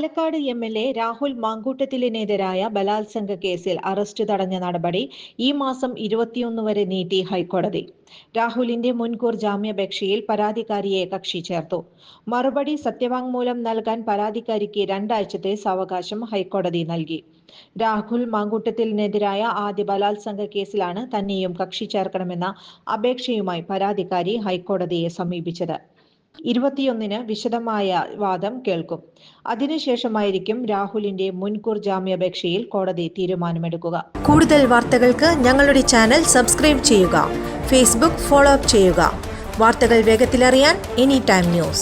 Palakkad M L A Rahul മാങ്കൂട്ടത്തിലിനെതിരായ ബലാത്സംഗ കേസിൽ arrest തടഞ്ഞ നടപടി ഈ മാസം ഇരുപത്തിയൊന്ന് വരെ നീട്ടി ഹൈക്കോടതി. രാഹുലിന്റെ മുൻകൂർ ജാമ്യാപേക്ഷയിൽ പരാതിക്കാരിയെ കക്ഷി ചേർത്തു. മറുപടി സത്യവാങ്മൂലം നൽകാൻ പരാതിക്കാരിക്ക് രണ്ടാഴ്ചത്തെ സാവകാശം ഹൈക്കോടതി നൽകി. രാഹുൽ മാങ്കൂട്ടത്തിലിനെതിരായ ആദ്യ ബലാത്സംഗ കേസിലാണ് തന്നെയും കക്ഷി ചേർക്കണമെന്ന അപേക്ഷയുമായി പരാതിക്കാരി ഹൈക്കോടതിയെ സമീപിച്ചത്. ഇരുപത്തിയൊന്നിന് വിശദമായ വാദം കേൾക്കും. അതിനുശേഷമായിരിക്കും രാഹുലിന്റെ മുൻകൂർ ജാമ്യാപേക്ഷയിൽ കോടതി തീരുമാനമെടുക്കുക. കൂടുതൽ വാർത്തകൾക്ക് ഞങ്ങളുടെ ചാനൽ സബ്സ്ക്രൈബ് ചെയ്യുക. ഫേസ്ബുക്ക് ഫോളോ അപ്പ് ചെയ്യുക. വാർത്തകൾ വേഗത്തിലറിയാൻ എനി ടൈം ന്യൂസ്.